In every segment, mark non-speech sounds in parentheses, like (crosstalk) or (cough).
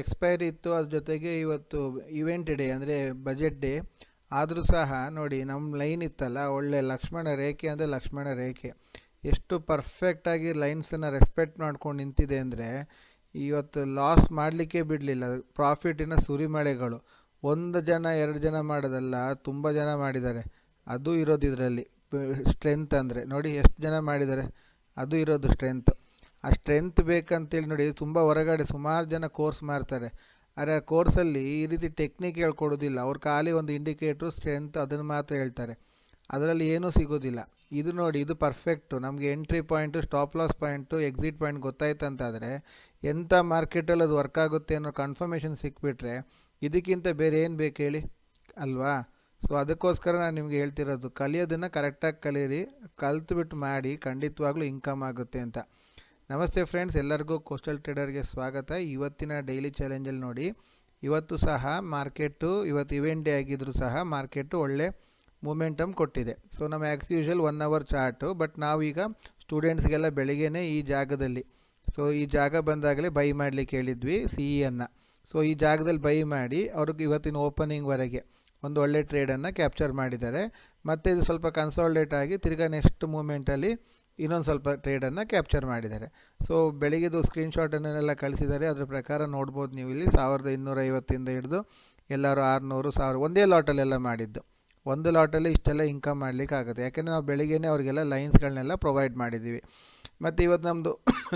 Expiry ಇತ್ತು, ಅದ್ರ ಜೊತೆಗೆ ಇವತ್ತು ಇವೆಂಟ್ ಡೇ ಅಂದರೆ ಬಜೆಟ್ ಡೇ ಆದರೂ ಸಹ ನೋಡಿ ನಮ್ಮ ಲೈನ್ ಇತ್ತಲ್ಲ, ಒಳ್ಳೆ ಲಕ್ಷ್ಮಣ ರೇಖೆ ಅಂದರೆ ಲಕ್ಷ್ಮಣ ರೇಖೆ. ಎಷ್ಟು ಪರ್ಫೆಕ್ಟಾಗಿ ಲೈನ್ಸನ್ನು ರೆಸ್ಪೆಕ್ಟ್ ಮಾಡ್ಕೊಂಡು ನಿಂತಿದೆ ಅಂದರೆ, ಇವತ್ತು ಲಾಸ್ ಮಾಡಲಿಕ್ಕೆ ಬಿಡಲಿಲ್ಲ. ಪ್ರಾಫಿಟಿನ ಸುರಿಮಳೆಗಳು. ಒಂದು ಜನ, ಎರಡು ಜನ ಮಾಡೋದಲ್ಲ, ತುಂಬ ಜನ ಮಾಡಿದ್ದಾರೆ. ಅದು ಇರೋದು ಇದರಲ್ಲಿ. ಸ್ಟ್ರೆಂತ್ ಅಂದರೆ. ನೋಡಿ, ಎಷ್ಟು ಜನ ಮಾಡಿದ್ದಾರೆ. ಅದು ಇರೋದು ಸ್ಟ್ರೆಂತ್ ಆ ಸ್ಟ್ರೆಂತ್ ಬೇಕಂತೇಳಿ ನೋಡಿ ತುಂಬ ಹೊರಗಡೆ ಸುಮಾರು ಜನ ಕೋರ್ಸ್ ಮಾಡ್ತಾರೆ. ಆದರೆ ಆ ಕೋರ್ಸಲ್ಲಿ ಈ ರೀತಿ ಟೆಕ್ನಿಕ್ ಹೇಳ್ಕೊಡೋದಿಲ್ಲ. ಅವ್ರು ಖಾಲಿ ಒಂದು ಇಂಡಿಕೇಟ್ರು ಸ್ಟ್ರೆಂತ್ ಅದನ್ನು ಮಾತ್ರ ಹೇಳ್ತಾರೆ. ಅದರಲ್ಲಿ ಏನೂ ಸಿಗೋದಿಲ್ಲ. ಇದು ನೋಡಿ, ಇದು ಪರ್ಫೆಕ್ಟು ನಮಗೆ entry point stop loss point exit point ಗೊತ್ತಾಯ್ತು ಅಂತಾದರೆ ಎಂಥ ಮಾರ್ಕೆಟಲ್ಲಿ ಅದು ವರ್ಕ್ ಆಗುತ್ತೆ ಅನ್ನೋ ಕನ್ಫರ್ಮೇಷನ್ ಸಿಕ್ಬಿಟ್ರೆ, ಇದಕ್ಕಿಂತ ಬೇರೆ ಏನು ಬೇಕು ಹೇಳಿ? ಅಲ್ವಾ? ಸೊ ಅದಕ್ಕೋಸ್ಕರ ನಾನು ನಿಮಗೆ ಹೇಳ್ತಿರೋದು, ಕಲಿಯೋದನ್ನು ಕರೆಕ್ಟಾಗಿ ಕಲೀರಿ ಕಲ್ತುಬಿಟ್ಟು ಮಾಡಿ ಖಂಡಿತವಾಗ್ಲೂ ಇನ್ಕಮ್ ಆಗುತ್ತೆ ಅಂತ. ನಮಸ್ತೆ ಫ್ರೆಂಡ್ಸ್, ಎಲ್ಲರಿಗೂ ಕೋಸ್ಟಲ್ ಟ್ರೇಡರ್ಗೆ ಸ್ವಾಗತ. ಇವತ್ತಿನ ಡೈಲಿ ಚಾಲೆಂಜಲ್ಲಿ ನೋಡಿ, ಇವತ್ತು ಸಹ ಮಾರ್ಕೆಟು ಇವತ್ತು ಇವೆಂಟ್ ಡೇ ಆಗಿದ್ದರೂ ಸಹ ಮಾರ್ಕೆಟು ಒಳ್ಳೆ ಮೂಮೆಂಟಮ್ ಕೊಟ್ಟಿದೆ. ಸೊ ನಮ್ಮ as usual one hour chart but ನಾವೀಗ ಸ್ಟೂಡೆಂಟ್ಸ್ಗೆಲ್ಲ ಬೆಳಿಗ್ಗೆನೇ ಈ ಜಾಗದಲ್ಲಿ. ಸೊ ಈ ಜಾಗ ಬಂದಾಗಲೇ ಬೈ ಮಾಡಲಿಕ್ಕೆ ಹೇಳಿದ್ವಿ ಸಿ ಇಯನ್ನು ಸೊ ಈ ಜಾಗದಲ್ಲಿ ಬೈ ಮಾಡಿ, ಅವ್ರಿಗೆ ಇವತ್ತಿನ ಓಪನಿಂಗ್ವರೆಗೆ ಒಂದು ಒಳ್ಳೆ ಟ್ರೇಡನ್ನು ಕ್ಯಾಪ್ಚರ್ ಮಾಡಿದ್ದಾರೆ. ಮತ್ತು ಇದು ಸ್ವಲ್ಪ ಕನ್ಸಾಲ್ಡೇಟ್ ಆಗಿ ತಿರ್ಗಾ ನೆಕ್ಸ್ಟ್ ಮೂಮೆಂಟಲ್ಲಿ ಇನ್ನೊಂದು ಸ್ವಲ್ಪ ಟ್ರೇಡನ್ನು ಕ್ಯಾಪ್ಚರ್ ಮಾಡಿದ್ದಾರೆ. ಸೊ ಬೆಳಿಗ್ಗೆದು ಸ್ಕ್ರೀನ್ಶಾಟನ್ನೆಲ್ಲ ಕಳಿಸಿದ್ದಾರೆ. ಅದ್ರ ಪ್ರಕಾರ ನೋಡ್ಬೋದು ನೀವು ಇಲ್ಲಿ. ಸಾವಿರದ ಇನ್ನೂರೈವತ್ತಿಂದ ಹಿಡಿದು ಎಲ್ಲರೂ ಆರುನೂರು, ಸಾವಿರ, ಒಂದೇ ಲಾಟಲ್ಲೆಲ್ಲ ಮಾಡಿದ್ದು. ಒಂದು ಲಾಟಲ್ಲಿ ಇಷ್ಟೆಲ್ಲ ಇನ್ಕಮ್ ಮಾಡಲಿಕ್ಕೆ ಆಗುತ್ತೆ. ಯಾಕೆಂದರೆ ನಾವು ಬೆಳಿಗ್ಗೆನೇ ಅವರಿಗೆಲ್ಲ ಲೈನ್ಸ್ಗಳನ್ನೆಲ್ಲ ಪ್ರೊವೈಡ್ ಮಾಡಿದ್ದೀವಿ. ಮತ್ತು ಇವತ್ತು ನಮ್ಮದು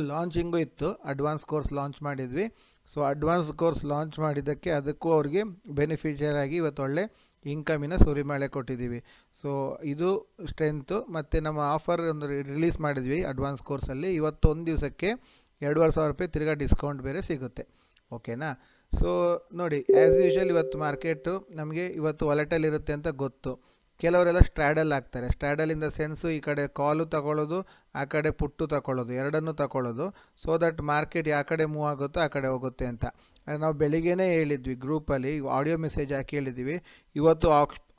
ಲಾಂಚಿಂಗು (coughs) ಇತ್ತು. ಅಡ್ವಾನ್ಸ್ ಕೋರ್ಸ್ ಲಾಂಚ್ ಮಾಡಿದ್ವಿ. ಸೊ ಅಡ್ವಾನ್ಸ್ ಕೋರ್ಸ್ ಲಾಂಚ್ ಮಾಡಿದ್ದಕ್ಕೆ ಅದಕ್ಕೂ ಅವ್ರಿಗೆ ಬೆನಿಫಿಷಿಯಲ್ ಆಗಿ ಇವತ್ತು ಒಳ್ಳೆ ಇನ್ಕಮಿನ ಸುರಿಮಳೆ ಕೊಟ್ಟಿದ್ದೀವಿ. ಸೊ ಇದು ಸ್ಟ್ರೆಂತು ಮತ್ತು ನಮ್ಮ ಆಫರ್ ಒಂದು ರಿಲೀಸ್ ಮಾಡಿದ್ವಿ ಅಡ್ವಾನ್ಸ್ ಕೋರ್ಸಲ್ಲಿ ಇವತ್ತೊಂದು ದಿವಸಕ್ಕೆ ಎರಡುವರೆ ಸಾವಿರ ರೂಪಾಯಿ ತಿರ್ಗಾ ಡಿಸ್ಕೌಂಟ್ ಬೇರೆ ಸಿಗುತ್ತೆ. ಓಕೆನಾ ಸೊ ನೋಡಿ ಆ್ಯಸ್ ಯೂಶ್ವಲ್ ಇವತ್ತು ಮಾರ್ಕೆಟು ನಮಗೆ ಇವತ್ತು ವಾಲೆಟಲ್ ಇರುತ್ತೆ ಅಂತ ಗೊತ್ತು. ಕೆಲವರೆಲ್ಲ ಸ್ಟ್ರಾಡಲ್ ಆಗ್ತಾರೆ. ಸ್ಟ್ರ್ಯಾಡಲ್ ಇನ್ ದ ಸೆನ್ಸು ಈ ಕಡೆ ಕಾಲು ತಗೊಳ್ಳೋದು, ಆ ಕಡೆ ಪುಟ್ಟು ತಗೊಳ್ಳೋದು, ಎರಡನ್ನೂ ತಗೊಳ್ಳೋದು ಸೊ ದಟ್ ಮಾರ್ಕೆಟ್ ಯಾವ ಕಡೆ ಮೂವ್ ಆಗುತ್ತೋ ಆ ಕಡೆ ಹೋಗುತ್ತೆ ಅಂತ. ನಾವು ಬೆಳಿಗ್ಗೆನೇ ಹೇಳಿದ್ವಿ ಗ್ರೂಪಲ್ಲಿ ಆಡಿಯೋ ಮೆಸೇಜ್ ಹಾಕಿ ಹೇಳಿದ್ವಿ. ಇವತ್ತು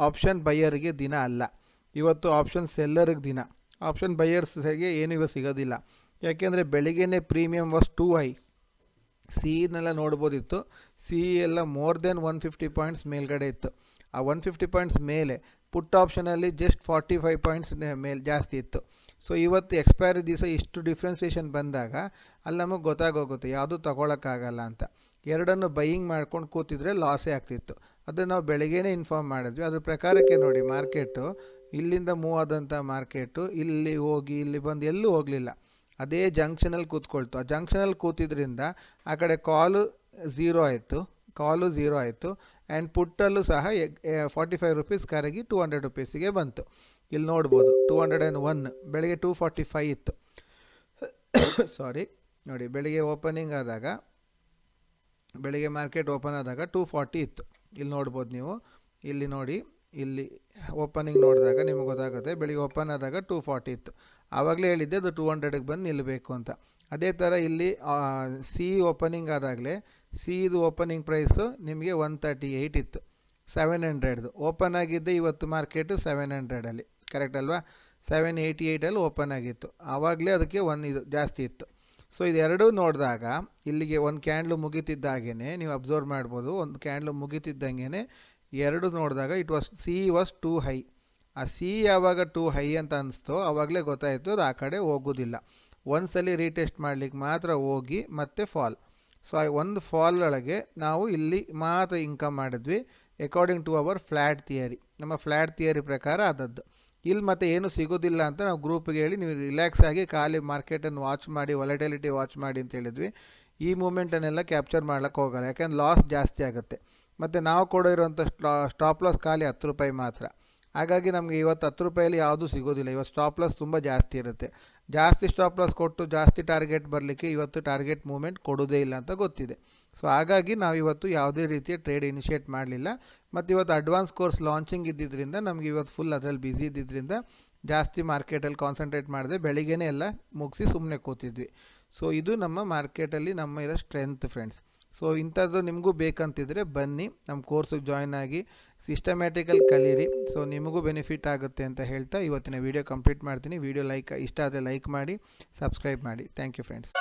ಆಪ್ಷನ್ ಬೈಯರ್ಗೆ ದಿನ ಅಲ್ಲ. ಇವತ್ತು ಆಪ್ಷನ್ ಸೆಲ್ಲರ್ಗೆ ದಿನ. ಆಪ್ಷನ್ ಬೈಯರ್ಸ್ಗೆ ಏನು ಇವಾಗ ಸಿಗೋದಿಲ್ಲ. ಯಾಕೆಂದರೆ ಬೆಳಿಗ್ಗೆನೇ ಪ್ರೀಮಿಯಮ್ ವಾಸ್ ಟೂ ಹೈ ಸಿನೆಲ್ಲ ನೋಡ್ಬೋದಿತ್ತು. ಸಿ ಎಲ್ಲ more then one fifty points ಮೇಲ್ಗಡೆ ಇತ್ತು. ಆ ಒನ್ ಫಿಫ್ಟಿ ಪಾಯಿಂಟ್ಸ್ ಮೇಲೆ ಪುಟ್ ಆಪ್ಷನಲ್ಲಿ ಜಸ್ಟ್ ಫಾರ್ಟಿ ಫೈವ್ ಪಾಯಿಂಟ್ಸ್ ಮೇಲೆ ಜಾಸ್ತಿ ಇತ್ತು. ಸೊ ಇವತ್ತು ಎಕ್ಸ್ಪೈರಿ ದಿವಸ ಇಷ್ಟು ಡಿಫ್ರೆನ್ಸಿಯೇಷನ್ ಬಂದಾಗ ಅಲ್ಲಿ ನಮಗೆ ಗೊತ್ತಾಗೋಗುತ್ತೆ, ಯಾವುದೂ ತಗೊಳಕ್ಕಾಗಲ್ಲ ಅಂತ. ಎರಡನ್ನು ಬೈಯಿಂಗ್ ಮಾಡ್ಕೊಂಡು ಕೂತಿದ್ರೆ ಲಾಸೇ ಆಗ್ತಿತ್ತು. ಅದು ನಾವು ಬೆಳಗ್ಗೆನೇ ಇನ್ಫಾರ್ಮ್ ಮಾಡಿದ್ವಿ. ಅದ್ರ ಪ್ರಕಾರಕ್ಕೆ ನೋಡಿ ಮಾರ್ಕೆಟು ಇಲ್ಲಿಂದ ಮೂವ್ ಆದಂಥ ಮಾರ್ಕೆಟು ಇಲ್ಲಿ ಹೋಗಿ, ಇಲ್ಲಿ ಬಂದು ಎಲ್ಲೂ ಹೋಗಲಿಲ್ಲ. ಅದೇ ಜಂಕ್ಷನಲ್ಲಿ ಕೂತ್ಕೊಳ್ತು. ಆ ಜಂಕ್ಷನಲ್ಲಿ ಕೂತಿದ್ರಿಂದ ಆ ಕಡೆ ಕಾಲು ಝೀರೋ ಆಯಿತು. ಕಾಲು ಝೀರೋ ಆಯಿತು. ಆ್ಯಂಡ್ ಪುಟ್ಟಲ್ಲೂ ಸಹ ಫಾರ್ಟಿ ಫೈವ್ ರುಪೀಸ್ ಕರಗಿ ಟೂ ಹಂಡ್ರೆಡ್ ರುಪೀಸಿಗೆ ಬಂತು. ಇಲ್ಲಿ ನೋಡ್ಬೋದು ಟೂ ಹಂಡ್ರೆಡ್ ಆ್ಯಂಡ್ ಒನ್ ಬೆಳಗ್ಗೆ ಟೂ ಫಾರ್ಟಿ ಫೈವ್ ಇತ್ತು. (coughs) ಸಾರಿ ನೋಡಿ, ಬೆಳಿಗ್ಗೆ ಓಪನಿಂಗ್ ಆದಾಗ, ಬೆಳಿಗ್ಗೆ ಮಾರ್ಕೆಟ್ ಓಪನ್ ಆದಾಗ ಟೂ ಫಾರ್ಟಿ ಇತ್ತು. ಇಲ್ಲಿ ನೋಡ್ಬೋದು ನೀವು, ಇಲ್ಲಿ ನೋಡಿ, ಇಲ್ಲಿ ಓಪನಿಂಗ್ ನೋಡಿದಾಗ ನಿಮ್ಗೆ ಗೊತ್ತಾಗುತ್ತೆ, ಬೆಳಿಗ್ಗೆ ಓಪನ್ ಆದಾಗ ಟೂ ಫಾರ್ಟಿ ಇತ್ತು. ಆವಾಗಲೇ ಹೇಳಿದ್ದೆ ಅದು ಟೂ ಹಂಡ್ರೆಡಿಗೆ ಬಂದು ನಿಲ್ಲಬೇಕು ಅಂತ. ಅದೇ ಥರ ಇಲ್ಲಿ ಸಿ ಓಪನಿಂಗ್ ಆದಾಗಲೇ ಸಿ ಇದು ಓಪನಿಂಗ್ ಪ್ರೈಸು ನಿಮಗೆ ಒನ್ ತರ್ಟಿ ಏಯ್ಟ್ ಇತ್ತು ಸೆವೆನ್ ಹಂಡ್ರೆಡ್ದು ಓಪನ್ ಆಗಿದ್ದೆ ಇವತ್ತು ಮಾರ್ಕೆಟು ಸೆವೆನ್ ಹಂಡ್ರೆಡಲ್ಲಿ ಕರೆಕ್ಟ್ ಅಲ್ವಾ? ಸೆವೆನ್ ಏಯ್ಟಿ ಏಯ್ಟಲ್ಲಿ ಓಪನ್ ಆಗಿತ್ತು. ಆವಾಗಲೇ ಅದಕ್ಕೆ ಒನ್ ಇದು ಜಾಸ್ತಿ ಇತ್ತು. ಸೊ ಇದೆರಡೂ ನೋಡಿದಾಗ, ಇಲ್ಲಿಗೆ ಒಂದು ಕ್ಯಾಂಡ್ಲು ಮುಗಿತಿದ್ದಾಗೇ ನೀವು ಅಬ್ಸರ್ವ್ ಮಾಡ್ಬೋದು, ಒಂದು ಕ್ಯಾಂಡ್ಲು ಮುಗಿತಿದ್ದಂಗೆ ಎರಡು ನೋಡಿದಾಗ it was C was too high ಆ ಸಿ ಯಾವಾಗ ಟೂ ಹೈ ಅಂತ ಅನಿಸ್ತೋ, ಆವಾಗಲೇ ಗೊತ್ತಾಯಿತು, ಅದು ಆ ಕಡೆ ಹೋಗೋದಿಲ್ಲ. ಒಂದ್ಸಲಿ ರೀಟೆಸ್ಟ್ ಮಾಡಲಿಕ್ಕೆ ಮಾತ್ರ ಹೋಗಿ ಮತ್ತೆ ಫಾಲ್. ಸೊ ಒಂದು ಫಾಲ್ ಒಳಗೆ ನಾವು ಇಲ್ಲಿ ಮಾತ್ರ ಇನ್ಕಮ್ ಮಾಡಿದ್ವಿ according to our flat theory ನಮ್ಮ ಫ್ಲ್ಯಾಟ್ ಥಿಯರಿ ಪ್ರಕಾರ ಆದದ್ದು. ಇಲ್ಲಿ ಮತ್ತೆ ಏನು ಸಿಗೋದಿಲ್ಲ ಅಂತ ನಾವು ಗ್ರೂಪ್ಗೆ ಹೇಳಿ ನೀವು ರಿಲ್ಯಾಕ್ಸ್ ಆಗಿ ಖಾಲಿ ಮಾರ್ಕೆಟನ್ನು ವಾಚ್ ಮಾಡಿ ವಾಲಟಿಲಿಟಿ ವಾಚ್ ಮಾಡಿ ಅಂತ ಹೇಳಿದ್ವಿ. ಈ ಮೂಮೆಂಟನ್ನೆಲ್ಲ ಕ್ಯಾಪ್ಚರ್ ಮಾಡೋಕ್ಕೆ ಹೋಗಲ್ಲ, ಯಾಕೆಂದ್ರೆ ಲಾಸ್ ಜಾಸ್ತಿ ಆಗುತ್ತೆ. ಮತ್ತು ನಾವು ಕೊಡೋ ಇರುವಂಥ ಸ್ಟಾಪ್ ಲಾಸ್ ಖಾಲಿ ಹತ್ತು ರೂಪಾಯಿ ಮಾತ್ರ. ಹಾಗಾಗಿ ನಮಗೆ ಇವತ್ತು ಹತ್ತು ರೂಪಾಯಲ್ಲಿ ಯಾವುದೂ ಸಿಗೋದಿಲ್ಲ. ಇವತ್ತು ಸ್ಟಾಪ್ ಲಾಸ್ ತುಂಬ ಜಾಸ್ತಿ ಇರುತ್ತೆ. ಜಾಸ್ತಿ ಸ್ಟಾಪ್ ಲಾಸ್ ಕೊಟ್ಟು ಜಾಸ್ತಿ ಟಾರ್ಗೆಟ್ ಬರಲಿಕ್ಕೆ ಇವತ್ತು ಟಾರ್ಗೆಟ್ ಮೂಮೆಂಟ್ ಕೊಡೋದೇ ಇಲ್ಲ ಅಂತ ಗೊತ್ತಿದೆ. ಸೊ ಹಾಗಾಗಿ ನಾವು ಇವತ್ತು ಯಾವುದೇ ರೀತಿಯ ಟ್ರೇಡ್ ಇನಿಷಿಯೇಟ್ ಮಾಡಲಿಲ್ಲ. ಮತ್ತು ಇವತ್ತು ಅಡ್ವಾನ್ಸ್ ಕೋರ್ಸ್ ಲಾಂಚಿಂಗ್ ಇದ್ದಿದ್ದರಿಂದ ನಮಗೆ ಇವತ್ತು ಫುಲ್ ಅದರಲ್ಲಿ ಬ್ಯುಸಿ ಇದ್ದಿದ್ದರಿಂದ ಜಾಸ್ತಿ ಮಾರ್ಕೆಟಲ್ಲಿ ಕಾನ್ಸಂಟ್ರೇಟ್ ಮಾಡಿದೆ ಬೆಳಿಗ್ಗೆನೇ ಎಲ್ಲ ಮುಗಿಸಿ ಸುಮ್ಮನೆ ಕೂತಿದ್ವಿ. ಸೊ ಇದು ನಮ್ಮ ಮಾರ್ಕೆಟಲ್ಲಿ ನಮ್ಮ ಇರೋ ಸ್ಟ್ರೆಂತ್ ಫ್ರೆಂಡ್ಸ್ ಸೊ ಇಂಥದ್ದು ನಿಮಗೂ ಬೇಕಂತಿದ್ರೆ ಬನ್ನಿ. ನಮ್ಮ ಕೋರ್ಸಿಗೆ ಜಾಯ್ನ್ ಆಗಿ ಸಿಸ್ಟಮ್ಯಾಟಿಕಲ್ ಕಲೀರಿ. ಸೊ ನಿಮಗೂ ಬೆನಿಫಿಟ್ ಆಗುತ್ತೆ ಅಂತ ಹೇಳ್ತಾ ಇವತ್ತಿನ ವೀಡಿಯೋ ಕಂಪ್ಲೀಟ್ ಮಾಡ್ತೀನಿ. ವೀಡಿಯೋ ಲೈಕ್ ಇಷ್ಟ ಆದರೆ ಲೈಕ್ ಮಾಡಿ ಸಬ್ಸ್ಕ್ರೈಬ್ ಮಾಡಿ. Thank you friends